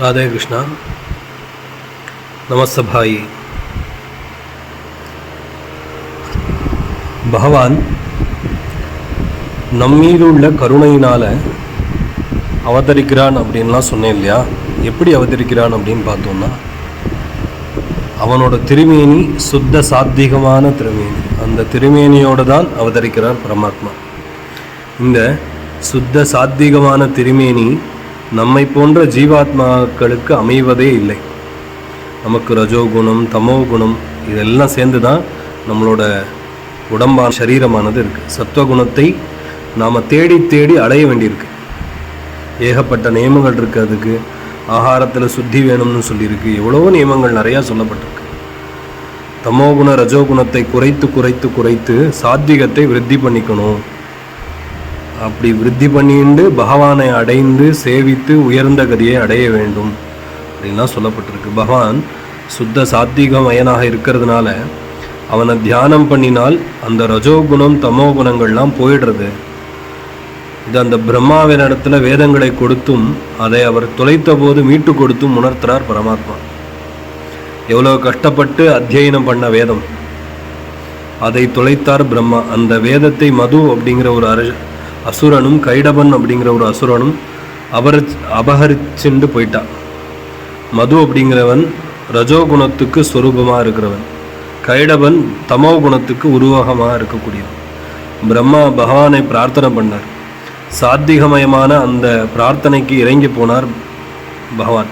ராதே கிருஷ்ணா நமஸ்தபாயி. பகவான் நம்மீது உள்ள கருணையினால் அவதரிக்கிறான் அப்படின்லாம் சொன்னேன் இல்லையா? எப்படி அவதரிக்கிறான் அப்படின்னு பார்த்தோம்னா அவனோட திருமேனி சுத்த சாத்திகமான திருமேனி. அந்த திருமேனியோடு தான் அவதரிக்கிறார் பரமாத்மா. இந்த சுத்த சாத்திகமான திருமேனி நம்மை போன்ற ஜீவாத்மாக்களுக்கு அமைவதே இல்லை. நமக்கு ரஜோகுணம் தமோ குணம் இதெல்லாம் சேர்ந்து தான் நம்மளோட உடம்பான சரீரமானது இருக்குது சத்துவகுணத்தை நாம் தேடி தேடி அடைய வேண்டியிருக்கு. ஏகப்பட்ட நியமங்கள் இருக்குது அதுக்கு. ஆகாரத்தில் சுத்தி வேணும்னு சொல்லியிருக்கு. எவ்வளவோ நியமங்கள் நிறையா சொல்லப்பட்டிருக்கு. தமோகுண ரஜோகுணத்தை குறைத்து குறைத்து குறைத்து சாத்விகத்தை விருத்தி பண்ணிக்கணும். அப்படி விருத்தி பண்ணிண்டு பகவானை அடைந்து சேவித்து உயர்ந்த கதியை அடைய வேண்டும். அப்படின்லாம் சொல்லப்பட்டிருக்கு. பகவான் சுத்த சாத்வீகமயனாக இருக்கிறதுனால அவனை தியானம் பண்ணினால் அந்த ரஜோகுணம் தமோ குணங்கள்லாம் போயிடுறது. இது அந்த பிரம்மாவின் இடத்துல வேதங்களை கொடுத்தும் அதை அவர் தொலைத்த போது மீட்டு கொடுத்தும் உணர்த்துறார் பரமாத்மா. எவ்வளோ கஷ்டப்பட்டு அத்தியனம் பண்ண வேதம். அதை தொலைத்தார் பிரம்மா. அந்த வேதத்தை மது அப்படிங்கிற ஒரு அரச அசுரனும் கைடபன் அப்படிங்கிற ஒரு அசுரனும் அபர அபகரிச்சுண்டு போயிட்டான் மது அப்படிங்கிறவன் ரஜோகுணத்துக்கு ஸ்வரூபமாக இருக்கிறவன். கைடபன் தமோ குணத்துக்கு உருவகமாக இருக்கக்கூடியவன். பிரம்மா பகவானை பிரார்த்தனை பண்ணார். சாத்திகமயமான அந்த பிரார்த்தனைக்கு இறங்கி போனார் பகவான்.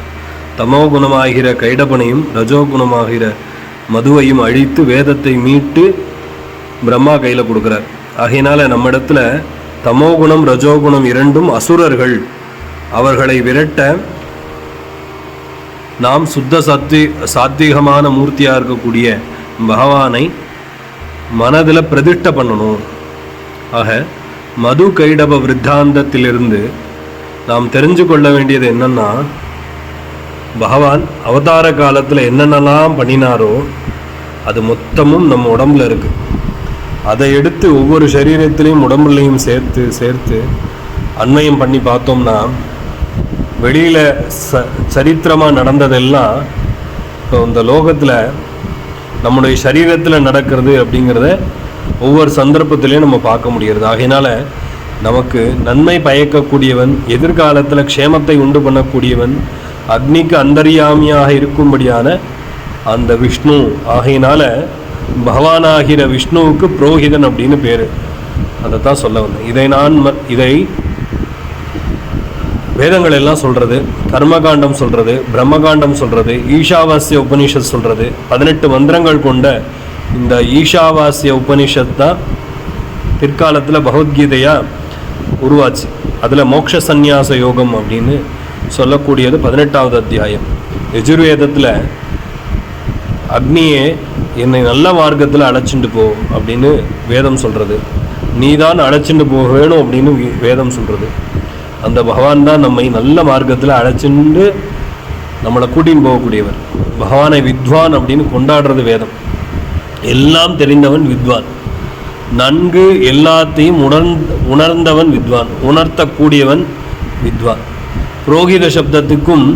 தமோ குணமாகிற கைடபனையும் ரஜோகுணமாகிற மதுவையும் அழித்து வேதத்தை மீட்டு பிரம்மா கையில் கொடுக்குறார். ஆகையினால நம்ம இடத்துல தமோகுணம் ரஜோகுணம் இரண்டும் அசுரர்கள். அவர்களை விரட்ட நாம் சுத்த சத்தி சாத்வீகமான மூர்த்தியாக இருக்கக்கூடிய பகவானை மனதில் பிரதிஷ்ட பண்ணணும். ஆக மது கைடப விருத்தாந்தத்திலிருந்து நாம் தெரிஞ்சு கொள்ள வேண்டியது என்னென்னா பகவான் அவதார காலத்தில் என்னென்னலாம் பண்ணினாரோ அது மொத்தமும் நம்ம உடம்புல இருக்குது அதை எடுத்து ஒவ்வொரு சரீரத்திலையும் உடம்புலையும் சேர்த்து சேர்த்து அண்மையம் பண்ணி பார்த்தோம்னா வெளியில் ச சரித்திரமாக நடந்ததெல்லாம் இப்போ இந்த லோகத்தில் நம்முடைய சரீரத்தில் நடக்கிறது அப்படிங்கிறத ஒவ்வொரு சந்தர்ப்பத்திலையும் நம்ம பார்க்க முடிகிறது. ஆகையினால் நமக்கு நன்மை பயக்கக்கூடியவன் எதிர்காலத்தில் க்ஷேமத்தை உண்டு பண்ணக்கூடியவன் அக்னிக்கு அந்தரியாமியாக இருக்கும்படியான அந்த விஷ்ணு. ஆகையினால் பகவானாகிற விஷ்ணுவுக்கு புரோகிதன் அப்படின்னு பேர். அதை தான் சொல்ல வந்தேன். இதை நான் இதை வேதங்கள் எல்லாம் சொல்றது கர்மகாண்டம் சொல்றது பிரம்மகாண்டம் சொல்றது ஈஷாவாசிய உபனிஷத் சொல்றது பதினெட்டு மந்திரங்கள் கொண்ட இந்த ஈஷாவாசிய உபனிஷத் தான் பிற்காலத்தில் பகவத்கீதையா உருவாச்சு. அதில் மோட்ச சந்நியாச யோகம் அப்படின்னு சொல்லக்கூடியது பதினெட்டாவது அத்தியாயம். யஜுர்வேதத்தில் அக்னியே என்னை நல்ல மார்க்கத்தில் அழைச்சிட்டு போ அப்படின்னு வேதம் சொல்கிறது நீ தான் அழைச்சிட்டு போக வேணும் அப்படின்னு வேதம் சொல்கிறது அந்த பகவான் தான் நம்மை நல்ல மார்க்கத்தில் அழைச்சிண்டு நம்மளை கூட்டின்னு போகக்கூடியவர். பகவானை வித்வான் அப்படின்னு கொண்டாடுறது வேதம். எல்லாம் தெரிந்தவன் வித்வான். நன்கு எல்லாத்தையும் உணர்ந் உணர்ந்தவன் வித்வான். உணர்த்தக்கூடியவன் வித்வான். புரோகித சப்தத்துக்கும்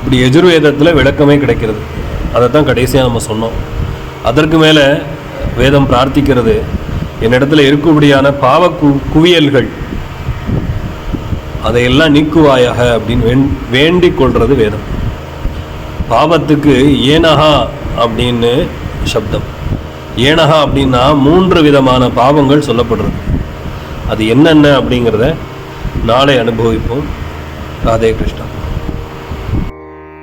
இப்படி எஜுர்வேதத்தில் விளக்கமே கிடைக்கிறது. அதை தான் கடைசியாக நம்ம சொன்னோம். அதற்கு மேலே வேதம் பிரார்த்திக்கிறது. என்னிடத்தில் இருக்கக்கூடியான பாவ கு குவியல்கள் அதையெல்லாம் நீக்குவாயாக அப்படின்னு வேண் வேண்டிக் கொள்வது வேதம். பாவத்துக்கு ஏனஹா அப்படின்னு சப்தம். ஏனஹா அப்படின்னா மூன்று விதமான பாவங்கள் சொல்லப்படுறது. அது என்னென்ன அப்படிங்கிறத நாளை அனுபவிப்போம். ராதே கிருஷ்ணா.